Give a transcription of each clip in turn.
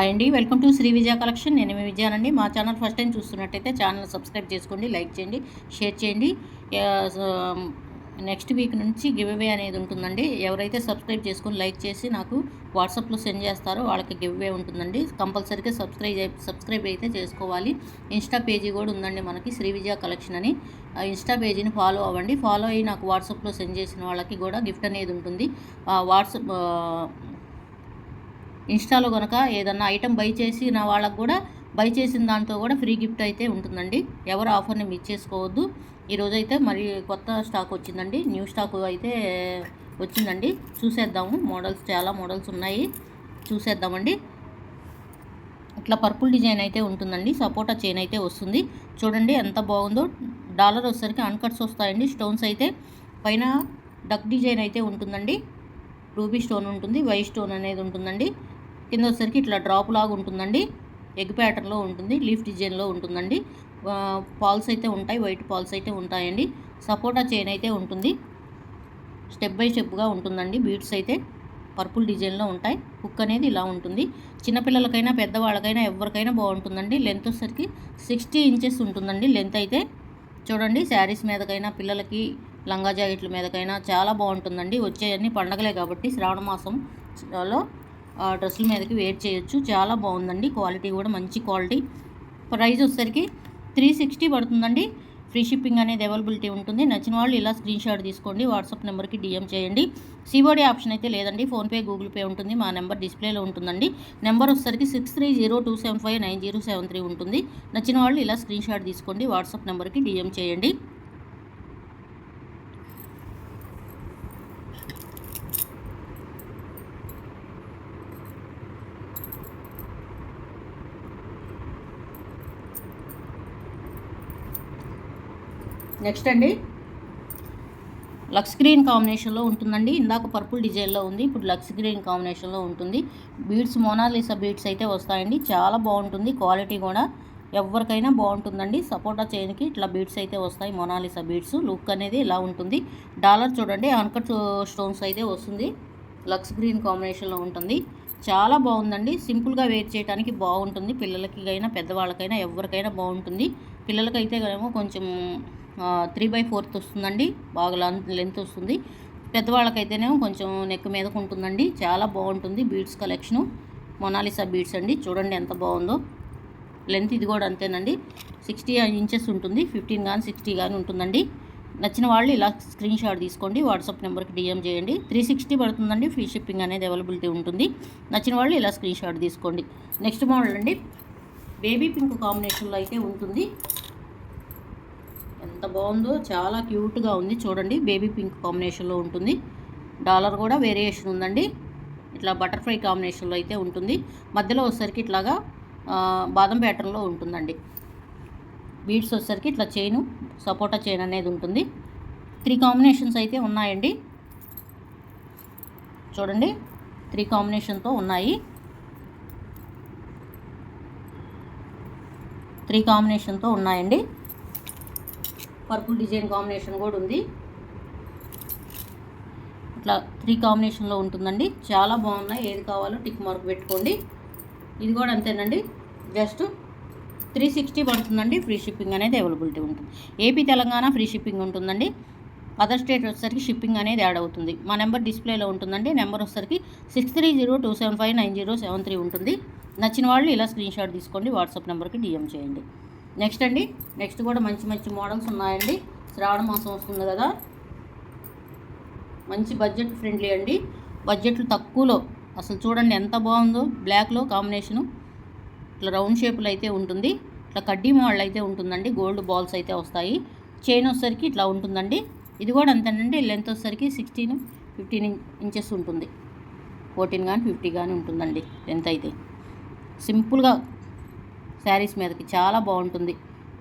Hi అండి. Welcome to Shri Vijaya collection. నేను మీ విజయానండి. మా ఛానల్ ఫస్ట్ టైం చూస్తున్నట్టయితే ఛానల్ సబ్స్క్రైబ్ చేసుకోండి లైక్ చేయండి షేర్ చేయండి. నెక్స్ట్ వీక్ నుంచి గివ్ అవే అనేది ఉంటుందండి. ఎవరైతే సబ్స్క్రైబ్ చేసుకొని లైక్ చేసి నాకు వాట్సాప్లో సెండ్ చేస్తారో వాళ్ళకి గివ్ అవే ఉంటుందండి. కంపల్సరీగా సబ్స్క్రైబ్ సబ్స్క్రైబ్ అయితే చేసుకోవాలి. ఇన్స్టా పేజీ కూడా ఉందండి మనకి శ్రీ విజయ కలెక్షన్ అని. ఇన్స్టా పేజీని ఫాలో అవ్వండి. ఫాలో అయ్యి నాకు వాట్సాప్లో సెండ్ చేసిన వాళ్ళకి కూడా గిఫ్ట్ అనేది ఉంటుంది. వాట్సాప్ ఇన్స్టాలో కనుక ఏదన్నా ఐటెం బై చేసిన వాళ్ళకు కూడా బై చేసిన దాంతో కూడా ఫ్రీ గిఫ్ట్ అయితే ఉంటుందండి. ఎవరు ఆఫర్ని మిస్ చేసుకోవద్దు. ఈరోజు అయితే మరి కొత్త స్టాక్ వచ్చిందండి. న్యూ స్టాక్ అయితే వచ్చిందండి. చూసేద్దాము. మోడల్స్ చాలా మోడల్స్ ఉన్నాయి. చూసేద్దామండి. ఇట్లా పర్పుల్ డిజైన్ అయితే ఉంటుందండి. సపోటా చైన్ అయితే వస్తుంది. చూడండి ఎంత బాగుందో. డాలర్ వచ్చేసరికి అన్కట్స్ వస్తాయండి. స్టోన్స్ అయితే పైన డక్ డిజైన్ అయితే ఉంటుందండి. రూబీ స్టోన్ ఉంటుంది. వై స్టోన్ అనేది ఉంటుందండి. కింద వచ్చేసరికి ఇట్లా డ్రాప్ లాగా ఉంటుందండి. ఎగ్ ప్యాటర్న్లో ఉంటుంది లీఫ్ డిజైన్లో ఉంటుందండి. పాల్స్ అయితే ఉంటాయి వైట్ పాల్స్ అయితే ఉంటాయండి. సపోటా చైన్ అయితే ఉంటుంది. స్టెప్ బై స్టెప్గా ఉంటుందండి. బీట్స్ అయితే పర్పుల్ డిజైన్లో ఉంటాయి. హుక్ అనేది ఇలా ఉంటుంది. చిన్నపిల్లలకైనా పెద్దవాళ్ళకైనా ఎవరికైనా బాగుంటుందండి. లెంత్ వచ్చేసరికి సిక్స్టీ ఇంచెస్ ఉంటుందండి. లెంత్ అయితే చూడండి శారీస్ మీదకైనా పిల్లలకి లంగా జాకెట్ల మీదకైనా చాలా బాగుంటుందండి. వచ్చేయన్నీ పండగలే కాబట్టి శ్రావణ మాసంలో డ్రెస్సుల మీదకి వేర్ చేయొచ్చు. చాలా బాగుందండి. క్వాలిటీ కూడా మంచి క్వాలిటీ. ప్రైస్ వచ్చేసరికి త్రీ సిక్స్టీ పడుతుందండి. ఫ్రీ షిప్పింగ్ అనేది అవైలబిలిటీ ఉంటుంది. నచ్చిన వాళ్ళు ఇలా స్క్రీన్ షాట్ తీసుకోండి. వాట్సాప్ నెంబర్కి డిఎం చేయండి. సిఓడి ఆప్షన్ అయితే లేదండి. ఫోన్పే గూగుల్ పే ఉంటుంది. మా నెంబర్ డిస్ప్లేలో ఉంటుందండి. నెంబర్ వచ్చేసరికి six three zero two seven five nine zero seven three ఉంటుంది. నచ్చిన వాళ్ళు ఇలా స్క్రీన్ షాట్ తీసుకోండి. వాట్సాప్ నెంబర్కి డిఎం చేయండి. నెక్స్ట్ అండి. లక్స్ గ్రీన్ కాంబినేషన్లో ఉంటుందండి. ఇందాక పర్పుల్ డిజైన్లో ఉంది. ఇప్పుడు లక్స్ గ్రీన్ కాంబినేషన్లో ఉంటుంది. బీడ్స్ మోనాలిసా బీడ్స్ అయితే వస్తాయండి. చాలా బాగుంటుంది. క్వాలిటీ కూడా ఎవరికైనా బాగుంటుందండి. సపోటా చైన్కి ఇట్లా బీడ్స్ అయితే వస్తాయి. Mona Lisa beads. లుక్ అనేది ఇలా ఉంటుంది. డాలర్ చూడండి. అనకట్ స్టోన్స్ అయితే వస్తుంది. లక్స్ గ్రీన్ కాంబినేషన్లో ఉంటుంది. చాలా బాగుందండి. సింపుల్గా వేర్ చేయడానికి బాగుంటుంది. పిల్లలకి అయినా పెద్దవాళ్ళకైనా ఎవరికైనా బాగుంటుంది. పిల్లలకైతే ఏమో కొంచెం త్రీ బై ఫోర్త్ వస్తుందండి. బాగా లెంత్ వస్తుంది. పెద్దవాళ్ళకైతేనేమో కొంచెం నెక్ మీదకు ఉంటుందండి. చాలా బాగుంటుంది బీడ్స్ కలెక్షను మొనాలిసా బీడ్స్ అండి. చూడండి ఎంత బాగుందో. లెంత్ ఇది కూడా అంతేనండి. సిక్స్టీ ఇంచెస్ ఉంటుంది. ఫిఫ్టీన్ కానీ సిక్స్టీ కానీ ఉంటుందండి. నచ్చిన వాళ్ళు ఇలా స్క్రీన్ షాట్ తీసుకోండి. వాట్సాప్ నెంబర్కి డిఎం చేయండి. త్రీ సిక్స్టీ పడుతుందండి. ఫ్రీ షిప్పింగ్ అనేది అవైలబిలిటీ ఉంటుంది. నచ్చిన వాళ్ళు ఇలా స్క్రీన్ షాట్ తీసుకోండి. నెక్స్ట్ మోడల్ అండి. బేబీ పింక్ కాంబినేషన్లో అయితే ఉంటుంది. ఎంత బాగుందో చాలా క్యూట్గా ఉంది. చూడండి బేబీ పింక్ కాంబినేషన్లో ఉంటుంది. డాలర్ కూడా వేరియేషన్ ఉందండి. ఇట్లా బటర్ఫ్లై కాంబినేషన్లో అయితే ఉంటుంది. మధ్యలో వచ్చేసరికి ఇట్లాగా బాదం ప్యాటర్న్లో ఉంటుందండి. బీడ్స్ వచ్చేసరికి ఇట్లా చైను సపోటా చైన్ అనేది ఉంటుంది. త్రీ కాంబినేషన్స్ అయితే ఉన్నాయండి. చూడండి త్రీ కాంబినేషన్తో ఉన్నాయి. త్రీ కాంబినేషన్తో ఉన్నాయండి. పర్పుల్ డిజైన్ కాంబినేషన్ కూడా ఉంది. ఇట్లా త్రీ కాంబినేషన్లో ఉంటుందండి. చాలా బాగున్నాయి. ఏది కావాలో టిక్ మార్క్ పెట్టుకోండి. ఇది కూడా అంతేనండి. జస్ట్ త్రీ సిక్స్టీ పడుతుందండి. ఫ్రీ షిప్పింగ్ అనేది అవైలబిలిటీ ఉంటుంది. ఏపీ తెలంగాణ ఫ్రీ షిప్పింగ్ ఉంటుందండి. అదర్ స్టేట్ వచ్చేసరికి షిప్పింగ్ అనేది యాడ్ అవుతుంది. మా నెంబర్ డిస్ప్లేలో ఉంటుందండి. నెంబర్ వచ్చేసరికి six three zero two seven five nine zero seven three ఉంటుంది. నచ్చిన వాళ్ళు ఇలా స్క్రీన్ షాట్ తీసుకోండి. వాట్సాప్ నెంబర్కి డిఎం చేయండి. నెక్స్ట్ అండి. నెక్స్ట్ కూడా మంచి మంచి మోడల్స్ ఉన్నాయండి. శ్రావణ మాసం వస్తుంది కదా. మంచి బడ్జెట్ ఫ్రెండ్లీ అండి. బడ్జెట్లు తక్కువలో. అసలు చూడండి ఎంత బాగుందో. బ్లాక్లో కాంబినేషను ఇట్లా రౌండ్ షేప్లో అయితే ఉంటుంది. ఇట్లా కడ్డీ మోడల్ అయితే ఉంటుందండి. గోల్డ్ బాల్స్ అయితే వస్తాయి. చైన్ వచ్చేసరికి ఇట్లా ఉంటుందండి. ఇది కూడా అంతేనండి. లెంత్ వచ్చేసరికి సిక్స్టీన్ ఫిఫ్టీన్ ఇంచెస్ ఉంటుంది. ఫోర్టీన్ కానీ ఫిఫ్టీ కానీ ఉంటుందండి. లెంత్ అయితే. సింపుల్గా శారీస్ మీదకి చాలా బాగుంటుంది.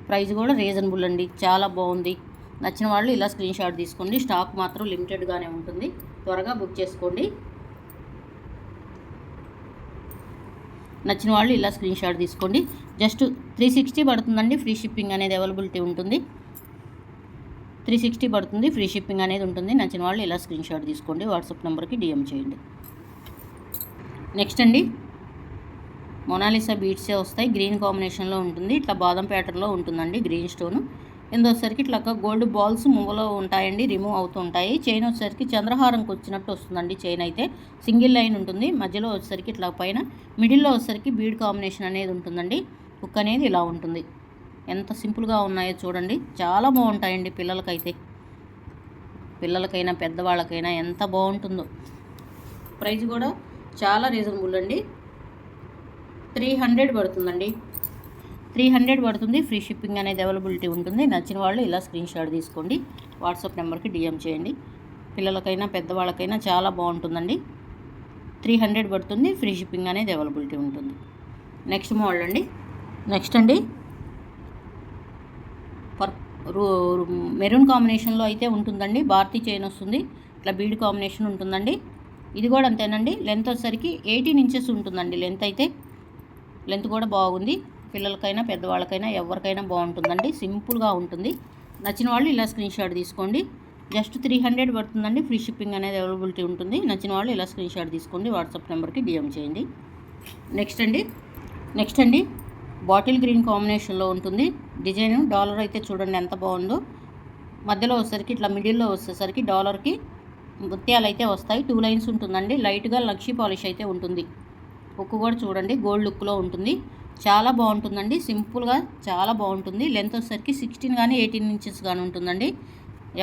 ప్రైస్ కూడా రీజనబుల్ అండి. చాలా బాగుంది. నచ్చిన వాళ్ళు ఇలా స్క్రీన్ షాట్ తీసుకోండి. స్టాక్ మాత్రం లిమిటెడ్గానే ఉంటుంది. త్వరగా బుక్ చేసుకోండి. నచ్చిన వాళ్ళు ఇలా స్క్రీన్ షాట్ తీసుకోండి. జస్ట్ త్రీ సిక్స్టీ పడుతుందండి. ఫ్రీ షిప్పింగ్ అనేది అవైలబిలిటీ ఉంటుంది. త్రీ సిక్స్టీ పడుతుంది. ఫ్రీ షిప్పింగ్ అనేది ఉంటుంది. నచ్చిన వాళ్ళు ఇలా స్క్రీన్ షాట్ తీసుకోండి. వాట్సాప్ నెంబర్కి డిఎం చేయండి. నెక్స్ట్ అండి. మొనాలిసా బీట్సే వస్తాయి. గ్రీన్ కాంబినేషన్లో ఉంటుంది. ఇట్లా బాదం ప్యాటర్న్లో ఉంటుందండి గ్రీన్ స్టోన్. కింద వచ్చేసరికి ఇట్లా గోల్డ్ బాల్స్ మువ్వలో ఉంటాయండి. రిమూవ్ అవుతూ ఉంటాయి. చైన్ వచ్చేసరికి చంద్రహారంకి వచ్చినట్టు వస్తుందండి చైన్ అయితే. సింగిల్ లైన్ ఉంటుంది. మధ్యలో వచ్చేసరికి ఇట్లా పైన మిడిల్లో వచ్చేసరికి బీడ్ కాంబినేషన్ అనేది ఉంటుందండి. కుక్ అనేది ఇలా ఉంటుంది. ఎంత సింపుల్గా ఉన్నాయో చూడండి. చాలా బాగుంటాయండి పిల్లలకైతే. పిల్లలకైనా పెద్దవాళ్ళకైనా ఎంత బాగుంటుందో. ప్రైస్ కూడా చాలా రీజనబుల్ అండి. త్రీ హండ్రెడ్ పడుతుందండి. త్రీ హండ్రెడ్ పడుతుంది. ఫ్రీ షిప్పింగ్ అనేది అవైలబిలిటీ ఉంటుంది. నచ్చిన వాళ్ళు ఇలా స్క్రీన్ షాట్ తీసుకోండి. వాట్సాప్ నెంబర్కి డిఎం చేయండి. పిల్లలకైనా పెద్దవాళ్ళకైనా చాలా బాగుంటుందండి. త్రీ హండ్రెడ్ పడుతుంది. ఫ్రీ షిప్పింగ్ అనేది అవైలబిలిటీ ఉంటుంది. నెక్స్ట్ మోడల్ అండి. నెక్స్ట్ అండి. పర్ మెరూన్ కాంబినేషన్లో అయితే ఉంటుందండి. భారతీ చైన్ వస్తుంది. ఇట్లా బీడ్ కాంబినేషన్ ఉంటుందండి. ఇది కూడా అంతేనండి. లెంత్ వచ్చేసరికి ఎయిటీన్ ఇంచెస్ ఉంటుందండి లెంత్ అయితే. లెంత్ కూడా బాగుంది. పిల్లలకైనా పెద్దవాళ్ళకైనా ఎవరికైనా బాగుంటుందండి. సింపుల్గా ఉంటుంది. నచ్చిన వాళ్ళు ఇలా స్క్రీన్ షాట్ తీసుకోండి. జస్ట్ త్రీ హండ్రెడ్ పడుతుందండి. ఫ్రీ షిప్పింగ్ అనేది అవైలబిలిటీ ఉంటుంది. నచ్చిన వాళ్ళు ఇలా స్క్రీన్ షాట్ తీసుకోండి. వాట్సాప్ నెంబర్కి డిఎం చేయండి. నెక్స్ట్ అండి. నెక్స్ట్ అండి. బాటిల్ గ్రీన్ కాంబినేషన్లో ఉంటుంది. డిజైన్ డాలర్ అయితే చూడండి ఎంత బాగుందో. మధ్యలో వచ్చేసరికి ఇట్లా మిడిల్లో వచ్చేసరికి డాలర్కి ముత్యాలు అయితే వస్తాయి. టూ లైన్స్ ఉంటుందండి. లైట్గా లక్షీ పాలిష్ అయితే ఉంటుంది. హుక్ కూడా చూడండి. గోల్డ్ లుక్లో ఉంటుంది. చాలా బాగుంటుందండి. సింపుల్గా చాలా బాగుంటుంది. లెంత్ వచ్చేసరికి సిక్స్టీన్ కానీ ఎయిటీన్ ఇంచెస్ కానీ ఉంటుందండి.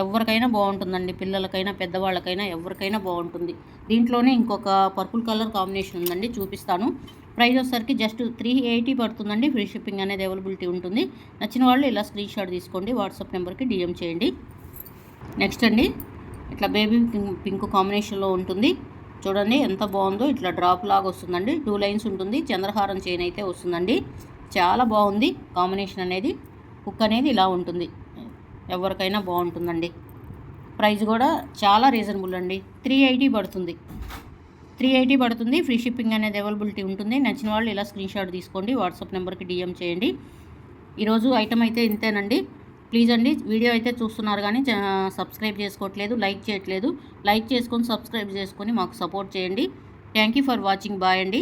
ఎవరికైనా బాగుంటుందండి. పిల్లలకైనా పెద్దవాళ్ళకైనా ఎవరికైనా బాగుంటుంది. దీంట్లోనే ఇంకొక పర్పుల్ కలర్ కాంబినేషన్ ఉందండి. చూపిస్తాను. ప్రైస్ వచ్చేసరికి జస్ట్ త్రీ ఎయిటీ పడుతుందండి. ఫ్రీ షిప్పింగ్ అనేది అవైలబిలిటీ ఉంటుంది. నచ్చిన వాళ్ళు ఇలా స్క్రీన్ షాట్ తీసుకోండి. వాట్సాప్ నెంబర్కి డిఎం చేయండి. నెక్స్ట్ అండి. ఇట్లా బేబీ పింక్ కాంబినేషన్లో ఉంటుంది. చూడండి ఎంత బాగుందో ఇట్లా డ్రాప్ లాగా వస్తుందండి. టూ లైన్స్ ఉంటుంది. చంద్రహారం చైన్ అయితే వస్తుందండి. చాలా బాగుంది. కాంబినేషన్ అనేది హుక్ అనేది ఇలా ఉంటుంది. ఎవరికైనా బాగుంటుందండి. ప్రైస్ కూడా చాలా రీజనబుల్ అండి. త్రీ ఎయిటీ పడుతుంది. త్రీ ఎయిటీ పడుతుంది. ఫ్రీ షిప్పింగ్ అనేది అవైలబిలిటీ ఉంటుంది. నచ్చిన వాళ్ళు ఇలా స్క్రీన్షాట్ తీసుకోండి. వాట్సాప్ నెంబర్కి డిఎం చేయండి. ఈరోజు ఐటమ్ అయితే ఇంతేనండి. ప్లీజ్ అండి వీడియో అయితే చూస్తున్నారు కానీ సబ్స్క్రైబ్ చేసుకోవట్లేదు లైక్ చేయట్లేదు. లైక్ చేసుకొని సబ్స్క్రైబ్ చేసుకొని మాకు సపోర్ట్ చేయండి. Thank you for watching. Bye అండి.